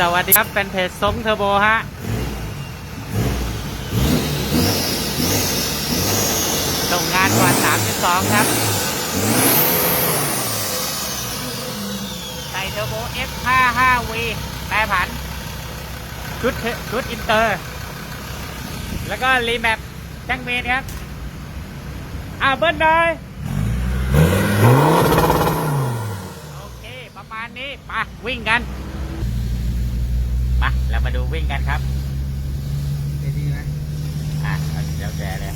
สวัสดีครับเป็นเพจซงเทอร์โบฮะส่งงานกว่า32 ครับใส่เทอร์โบ F55V แปรผัน ชุดเทชุดอินเตอร์ แล้วก็รีแมปช่างเมนครับ อ่าเบิ้ลเลยโอเค ประมาณนี้ไปวิ่งกัน มาเรามาดูวิ่งกันครับจะดีไหมอะเอาเดี๋ยวแชร์เลย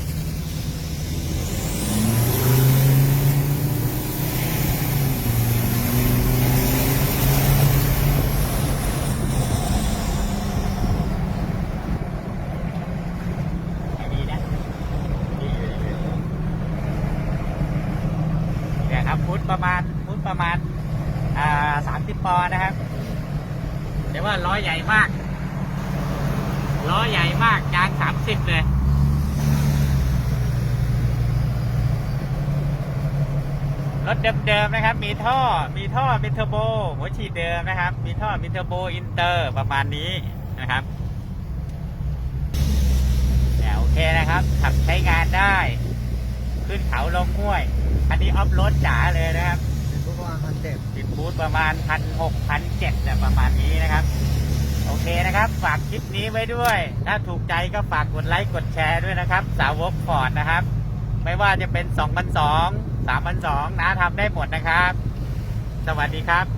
ดีนะดีอยู่ดีอยู่เนี่ยครับฟุตประมาณฟุตประมาณอ่าสามสิบปอนด์นะครับ แต่ว่าล้อใหญ่มากล้อใหญ่มากยางสามสิบเลยรถเดิมๆนะครับ มีท่อ มีท่อเป็นเทอร์โบ หัวฉีดเดิมนะครับ มีท่อเป็นเทอร์โบอินเตอร์ประมาณนี้นะครับแต่โอเคนะครับ ขับใช้งานได้ ขึ้นเขาลงห้วย อันนี้ออฟโรดจ๋าเลยนะครับ ณพันเจ็ดติดบูธประมาณพันหกพันเจ็ดเนี่ยประมาณนี้นะครับ โอเคนะครับ ฝากคลิปนี้ไว้ด้วย ถ้าถูกใจก็ฝากกดไลค์กดแชร์ด้วยนะครับ สาวกฟอร์ดนะครับ ไม่ว่าจะเป็น2 0 0 2 3 0 0 2นะทำได้หมดนะครับ สวัสดีครับ